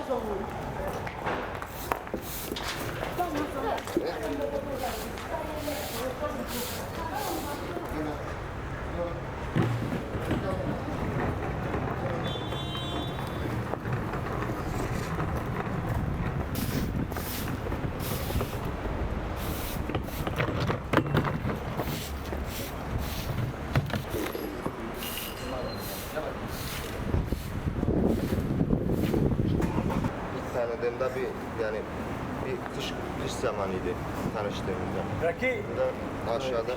え tanıdığımda bir yani bir kış kış zamanıydı tanıştığımızda. Peki Bu da aşağıda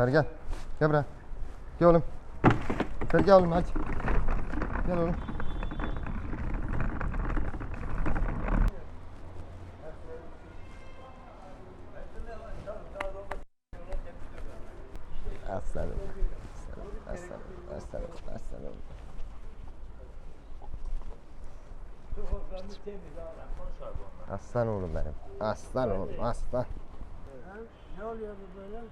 Sarı gel. Gel buraya. Gel oğlum. Sarı gel oğlum hadi. Gel oğlum. Aslanım. Aslanım. Aslanım. Aslanım. Aslan oğlum benim. Aslan oğlum. Aslan. ne oluyor bu böyle?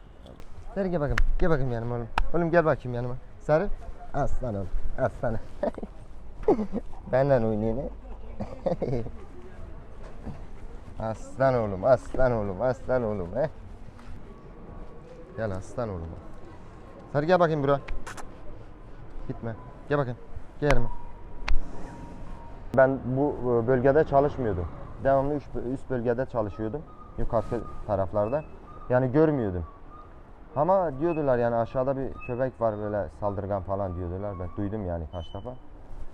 Sarı gel bakayım. Gel bakayım yanıma oğlum. Oğlum gel bakayım yanıma. Sarı. Aslan oğlum. Aslan. Benden oynayın. aslan oğlum. Aslan oğlum. Aslan oğlum. He? Gel aslan oğlum. Sarı gel bakayım buraya. Gitme. Gel bakayım. Gel yanıma. Ben bu e, bölgede çalışmıyordum. Devamlı üst bölgede çalışıyordum. Yukarı taraflarda. Yani görmüyordum. Ama diyordular yani aşağıda bir köpek var böyle saldırgan falan diyordular. Ben duydum yani kaç defa.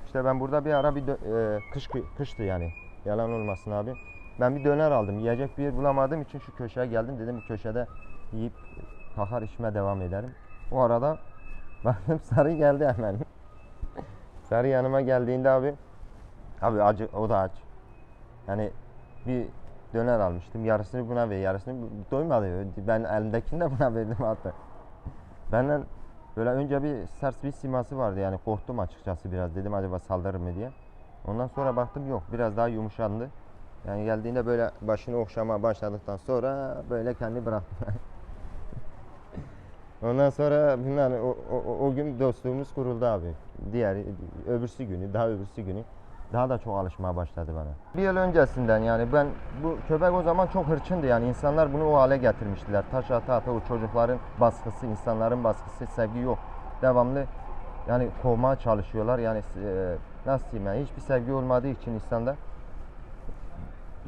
İşte ben burada bir ara bir e, kış kıştı yani. Yalan olmasın abi. Ben bir döner aldım. Yiyecek bir yer bulamadığım için şu köşeye geldim. Dedim bir köşede yiyip kalkar işime devam ederim. O arada baktım sarı geldi hemen. sarı yanıma geldiğinde abi abi acı o da aç. Yani bir döner almıştım. Yarısını buna ver, yarısını doymadı. Ben elimdekini de buna verdim hatta. Benden böyle önce bir sert bir siması vardı yani korktum açıkçası biraz. Dedim acaba saldırır mı diye. Ondan sonra baktım yok biraz daha yumuşandı. Yani geldiğinde böyle başını okşama başladıktan sonra böyle kendi bıraktı. Ondan sonra bunlar o, o, o gün dostluğumuz kuruldu abi. Diğer öbürsü günü, daha öbürsü günü daha da çok alışmaya başladı bana. Bir yıl öncesinden yani ben bu köpek o zaman çok hırçındı yani insanlar bunu o hale getirmiştiler. Taş ata ata o çocukların baskısı, insanların baskısı, sevgi yok. Devamlı yani kovmaya çalışıyorlar yani e, nasıl diyeyim yani hiçbir sevgi olmadığı için insanda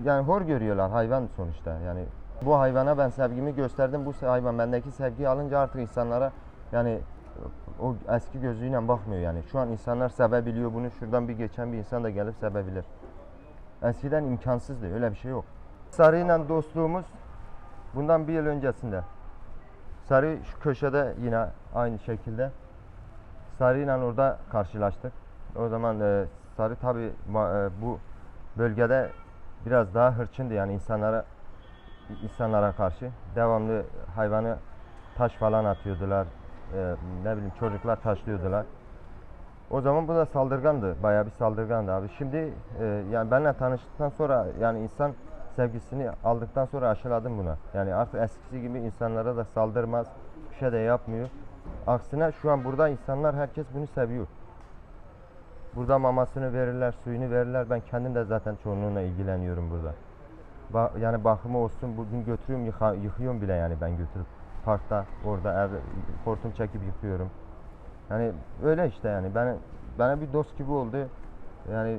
yani hor görüyorlar hayvan sonuçta yani bu hayvana ben sevgimi gösterdim bu hayvan bendeki sevgiyi alınca artık insanlara yani o eski gözüyle bakmıyor yani. Şu an insanlar sevebiliyor bunu. Şuradan bir geçen bir insan da gelip sevebilir eskiden imkansızdı öyle bir şey yok. Sarı'yla dostluğumuz bundan bir yıl öncesinde. Sarı şu köşede yine aynı şekilde. Sarı'yla orada karşılaştık. O zaman e, Sarı tabi bu bölgede biraz daha hırçındı yani insanlara insanlara karşı. Devamlı hayvanı taş falan atıyordular. Ee, ne bileyim çocuklar taşlıyordular. O zaman bu da saldırgandı. Bayağı bir saldırgandı abi. Şimdi e, yani benimle tanıştıktan sonra yani insan sevgisini aldıktan sonra aşıladım buna. Yani artık eskisi gibi insanlara da saldırmaz. Bir şey de yapmıyor. Aksine şu an burada insanlar herkes bunu seviyor. Burada mamasını verirler, suyunu verirler. Ben kendim de zaten çoğunluğuna ilgileniyorum burada. Ba- yani bakımı olsun bugün götürüyorum yıkıyorum bile yani ben götürüp parkta orada ev hortum çekip yıkıyorum. Yani öyle işte yani ben bana bir dost gibi oldu. Yani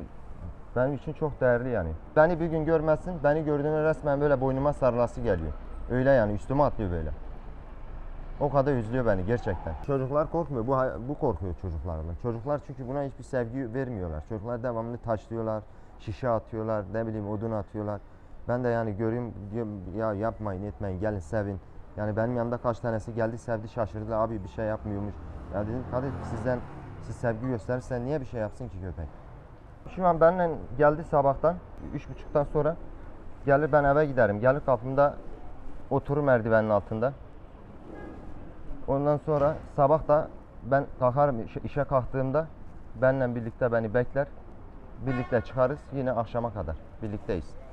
benim için çok değerli yani. Beni bir gün görmezsin, beni gördüğünde resmen böyle boynuma sarılası geliyor. Öyle yani üstüme atlıyor böyle. O kadar üzülüyor beni gerçekten. Çocuklar korkmuyor. Bu bu korkuyor çocuklardan. Çocuklar çünkü buna hiçbir sevgi vermiyorlar. Çocuklar devamlı taşlıyorlar, şişe atıyorlar, ne bileyim odun atıyorlar. Ben de yani göreyim diyorum ya yapmayın etmeyin gelin sevin. Yani benim yanımda kaç tanesi geldi sevdi şaşırdı abi bir şey yapmıyormuş. Ya dedim hadi sizden siz sevgi gösterirsen niye bir şey yapsın ki köpek? Şu an benimle geldi sabahtan, üç buçuktan sonra gelir ben eve giderim. Gelir kapımda oturur merdivenin altında. Ondan sonra sabah da ben kalkarım işe kalktığımda benimle birlikte beni bekler. Birlikte çıkarız yine akşama kadar birlikteyiz.